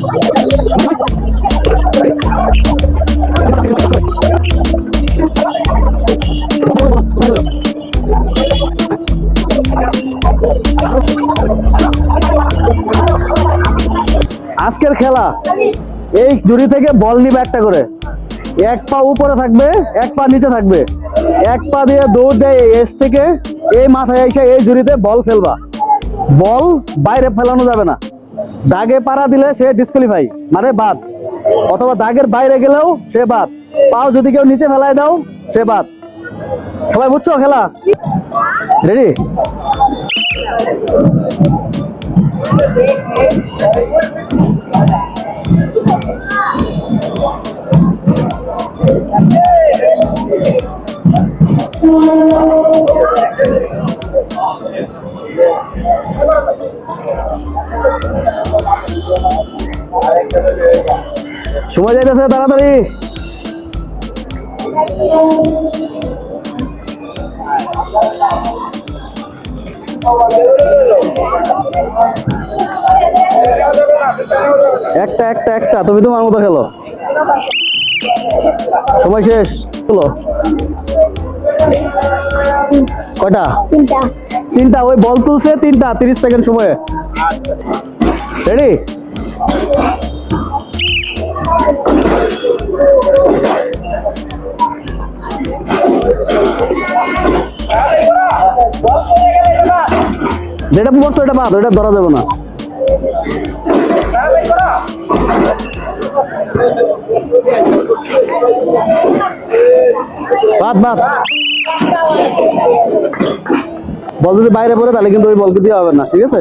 আজকের খেলা। এই জুড়ি থেকে বল নিবে একটা করে। এক পা উপরে থাকবে, এক পা নিচে থাকবে। এক পা দিয়ে দৌড় দেয় এস থেকে। এই মাথায় এসে এই জুড়িতে বল ফেলবা। বল বাইরে ফেলানো যাবে না। দাগে পাড়া দিলে সে ডিসকোয়ালিফাই মানে বাদ। অথবা দাগের বাইরে গেলেও সে বাদ। পাও যদি কেউ নিচে ফেলায় দাও, সে বাদ। সবাই বুঝছ খেলা? রেডি সময় যাইতেছে তাড়াতাড়ি। একটা একটা একটা, তুমি তোমার মতো খেলো। সময় শেষ। হলো কয়টা? তিনটা। তিনটা, ওই বল তুলছে তিনটা, তিরিশ সেকেন্ড সময়ে। রেডি যেটা বসছো এটা বাদ, ওটা ধরা যাবে না। বাদ বাদ। বল যদি বাইরে পড়ে তাহলে কিন্তু ওই বলকে দিয়ে হবে না ঠিক আছে?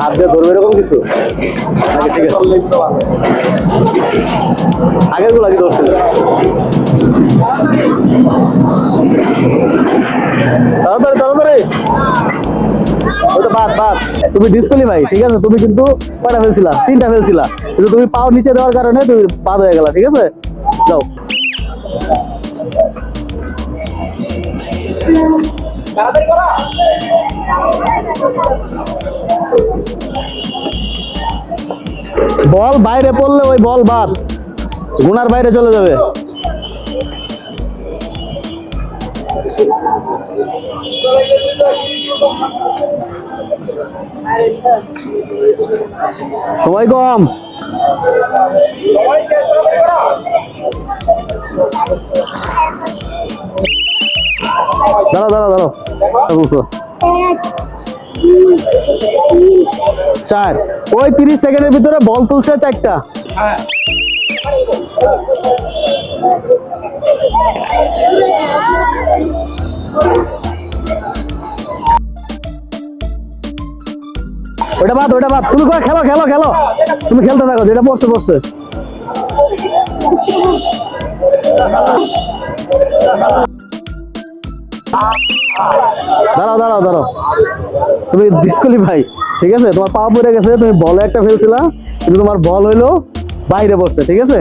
হাত দিয়ে ধরবে, এরকম কিছু? নাকি ঠিক আছে। আগেরগুলো কি ধরছিল তাড়াতাড়ি তাড়াতাড়ি। ওটা বাদ বাদ। তুমি ডিসকোয়ালিফাই ঠিক আছে? তুমি কিন্তু কয়টা ফেলছিলা? তিনটা ফেলছিলা। কিন্তু তুমি পাও নিচে দেওয়ার কারণে তুমি বাদ হয়ে গেলা, ঠিক আছে? যাও। বল বাইরে পড়লে ওই বল বাদ। গুনার বাইরে চলে যাবে। সময় কম দাঁড়াও দাঁড়াও। বলছো এক চার। ওই তিরিশ সেকেন্ডের ভিতরে বল তুলছে চারটা। ওটা বাদ ওটা বাদ। তুমি কয় খেলো খেলো খেলো। তুমি খেলতে থাকো, যেটা বসতে বসতে দাঁড়াও দাঁড়াও দাঁড়াও। তুমি ডিসকলি ভাই ঠিক আছে? তোমার পা পড়ে গেছে, তুমি বলে একটা ফেলছিলা, কিন্তু তোমার বল হইল বাইরে বসছে ঠিক আছে?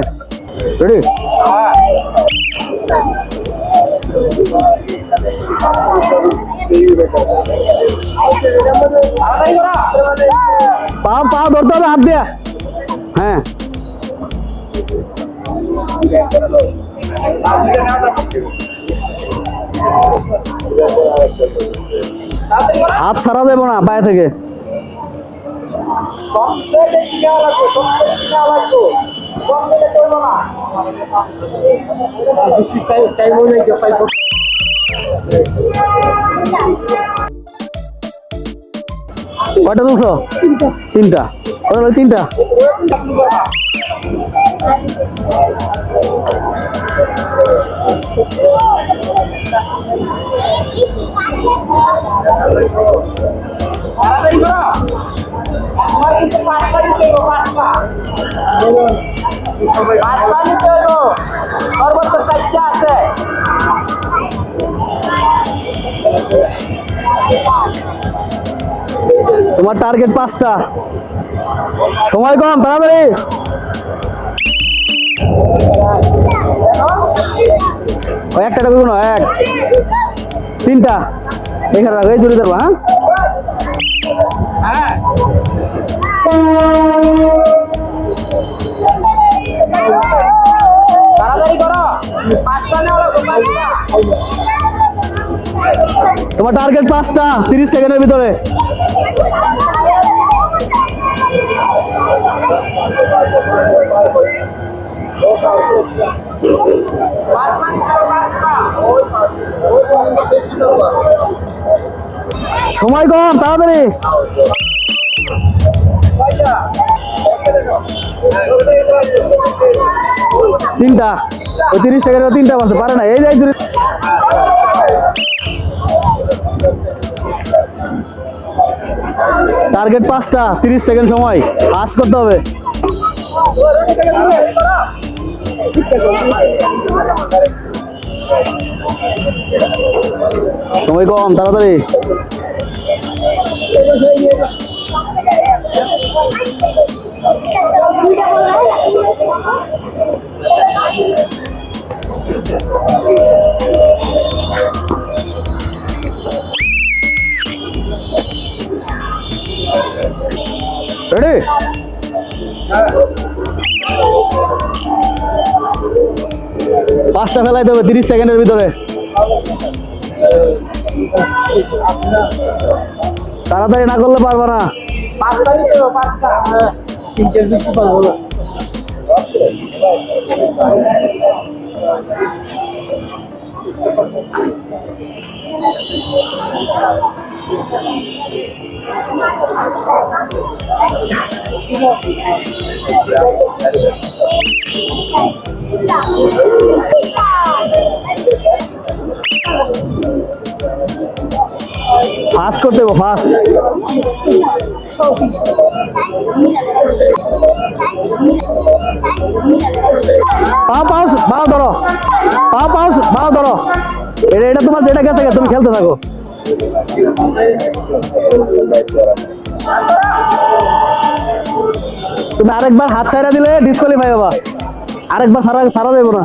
রেডি পা পা ধরতে হবে, হাত দিয়া। হ্যাঁ। হাত সারা যাব না পায়ে থেকে। কয়টা তুলছো তিনটা কত হলো তিনটা সর্বোচ্চ চারটা আছে তোমার টার্গেট পাঁচটা। সময় কম তাড়াতাড়ি। একটা টাকা কোনো এক। তিনটা। এখানে রাখো এই চুরি দেবো হ্যাঁ? তোমার টার্গেট পাঁচটা তিরিশ সেকেন্ডের ভিতরে। সময় কম, তাড়াতাড়ি। তিনটা। ওই তিরিশ সেকেন্ডে তিনটা বাজে পারে না। এই যাই চুরি টার্গেট পাঁচটা, তিরিশ সেকেন্ড সময়। পাস করতে হবে। সময় কম তাড়াতাড়ি। রেডি পাঁচটা ফেলাইতে হবে তিরিশ সেকেন্ডের ভিতরে। তাড়াতাড়ি না করলে পারবে না। পাঁচটা ফাস্ট করতে হবে ফাস্ট পা পাও বাও ধরো। পা পাও বাও ধরো। এটা এটা তোমার যেটা গেছে, তুমি খেলতে থাকো। তুমি আরেকবার হাত ছাড়া দিলে ডিসকোয়ালিফাই হবা। আরেকবার সারা সারা দেবো না।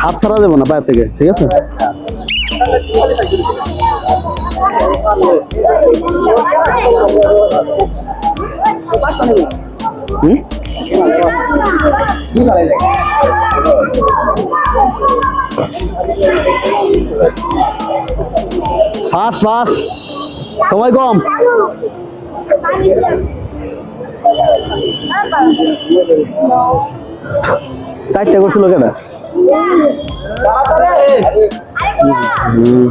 হাত ছাড়া দেবো না বাইরে থেকে ঠিক আছে? হুম? ফাস্ট ফাস্ট সময় কম চারটে করছিল কেন হুম,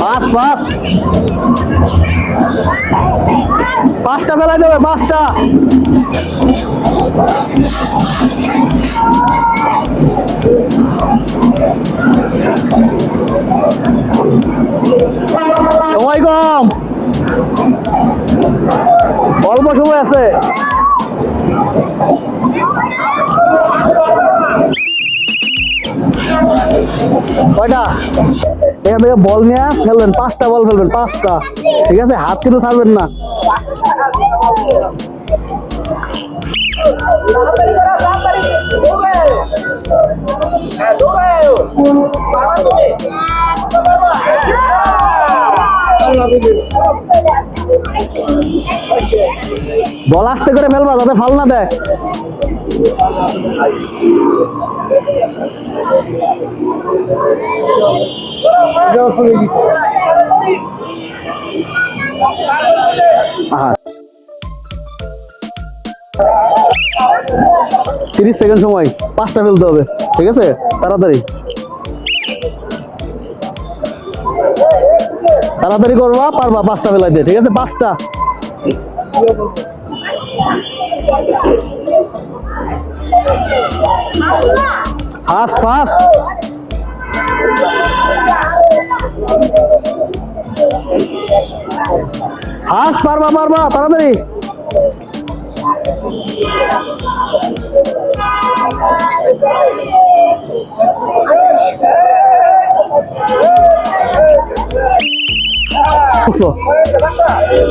ফাস্ট ফাস্ট পাঁচটা ফেলাই দেবে পাঁচটা। সময় কম। অল্প সময় আছে। কয়টা? এখান থেকে বল নিয়ে ফেলবেন, পাঁচটা বল ফেলবেন, পাঁচটা। ঠিক আছে? হাত কিন্তু ছাড়বেন না। বল আস্তে করে ফেলবা, যাতে ফাল না দেয়। তিরিশ সেকেন্ড সময়, পাঁচটা ফেলতে হবে, ঠিক আছে? তাড়াতাড়ি। তাড়াতাড়ি করবা পারবা পাঁচটা বেলাইতে ঠিক আছে? পাঁচটা। ফাস্ট ফাস্ট ফাস্ট পারবা পারবা তাড়াতাড়ি।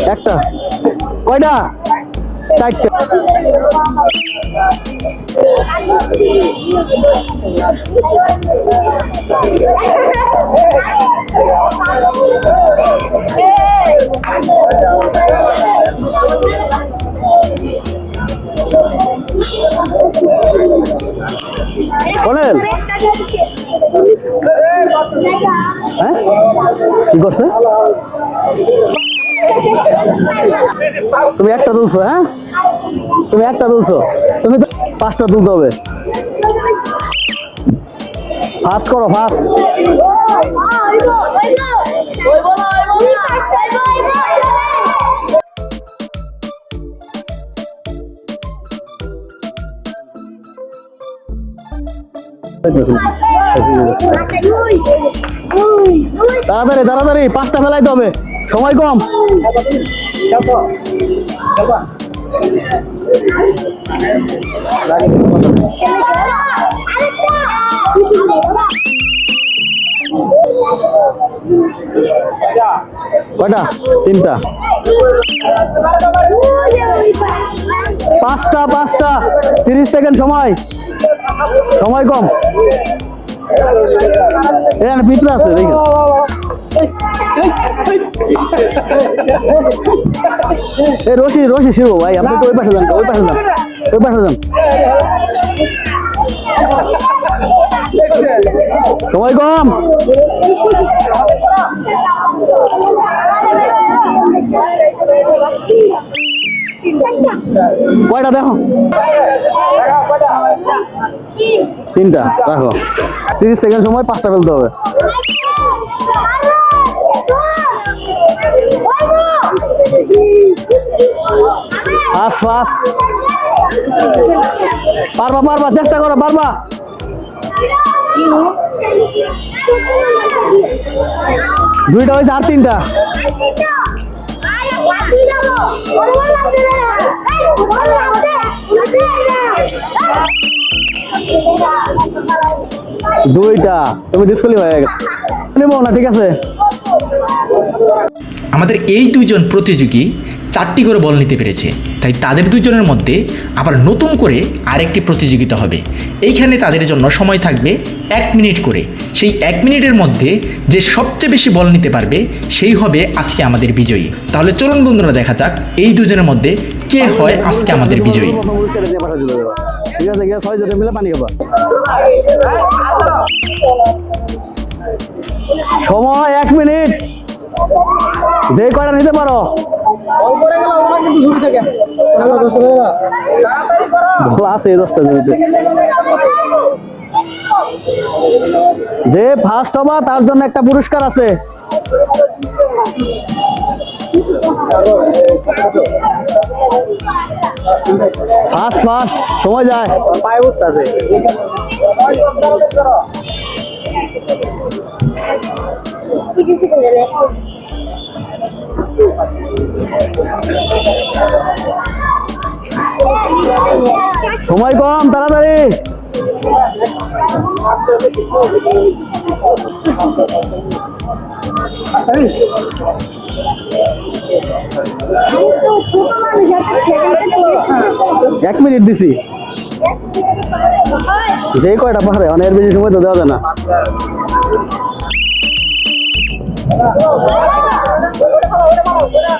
একটা। কয়টা? চারটা। বলেন হ্যাঁ? কি করছে? তুমি একটা তুলছো হ্যাঁ? তুমি একটা তুলছো তুমি তো পাঁচটা তুলতে হবে। ফাস্ট করো ফাস্ট তাড়াতাড়ি তাড়াতাড়ি পাঁচটা ফেলাইতে হবে সময় কম। কয়টা? তিনটা। পাঁচটা পাঁচটা। তিরিশ সেকেন্ড সময়। সময় কম। এখানে পিঁপড়ে আছে, দেখি। এ রশি রশি শিব ভাই, আপনি তো ওই পাশে যান, ওই পাশে যান, ওই পাশে যান। সময় কম। কয়টা দেখো? তিনটা রাখো তিরিশ সেকেন্ড সময় পাঁচটা ফেলতে হবে। ফাস্ট ফাস্ট পারবা পারবা, চেষ্টা করো, পারবা। দুইটা হয়েছে আর তিনটা। দুইটা। তুমি ডিসকলি হয়ে গেছে। নেব না, ঠিক আছে? আমাদের এই দুইজন প্রতিযোগী চারটি করে বল নিতে পেরেছে। তাই তাদের দুজনের মধ্যে আবার নতুন করে আরেকটি প্রতিযোগিতা হবে। এইখানে তাদের জন্য সময় থাকবে এক মিনিট করে। সেই এক মিনিটের মধ্যে যে সবচেয়ে বেশি বল নিতে পারবে সেই হবে আজকে আমাদের বিজয়ী। তাহলে চলুন বন্ধুরা দেখা যাক এই দুজনের মধ্যে কে হয় আজকে আমাদের বিজয়ী। ঠিক আছে ছয় জনে মিলে পানি খাবা সময় এক মিনিট যে কয়টা নিতে পারো আছে এই দশটা জমিতে যে ফার্স্ট হবা তার জন্য একটা পুরস্কার আছে। ফাস্ট ফাস্ট সময় যায়। পায়ে বসতে আছে। সময় কম, তাড়াতাড়ি। এক মিনিট দিছি। যে কয়টা পারে অনেক বেশি সময় তো দেওয়া যায় না।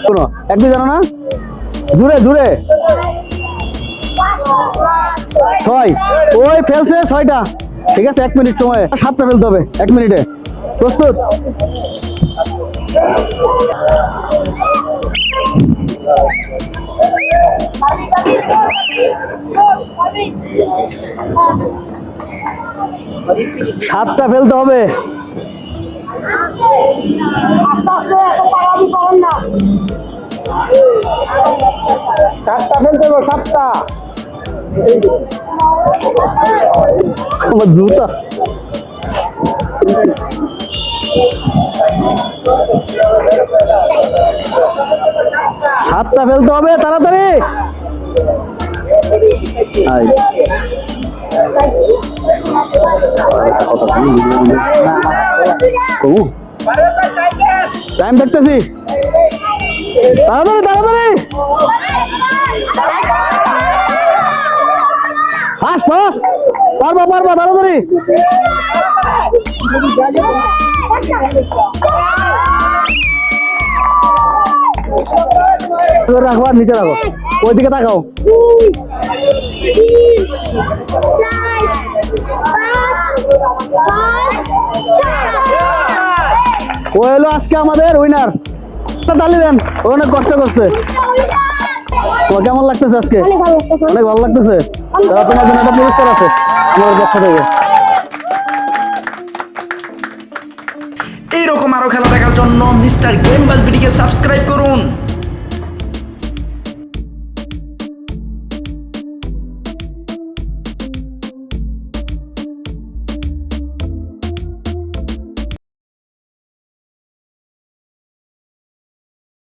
কোনো এক দুই জানো না? জুড়ে জুড়ে। ছয়। ওই ফেলছে ছয়টা। ঠিক আছে, এক মিনিট সময়। সাতটা ফেলতে হবে, এক মিনিটে। প্রস্তুত? সাতটা ফেলতে হবে। সাতটা ফেলতে হবে, সাতটা। আমার জুতা। সাতটা ফেলতে হবে তাড়াতাড়ি। টাইম দেখতেছি। তাড়াতাড়ি তাড়াতাড়ি। ফাস্ট পারবা পারবা রাখো নিচে রাখো। তাকাও। ও এলো আজকে আমাদের উইনার তালি দেন অনেক কষ্ট করছে। তোমার কেমন লাগতেছে আজকে? অনেক ভালো লাগতেছে। তারা ভালো লাগতেছে? তোমার জন্য একটা পুরস্কার আছে আমার পক্ষ থেকে। এইরকম আরও খেলা দেখার জন্য মিস্টার গেম বাজবিটিকে সাবস্ক্রাইব করুন।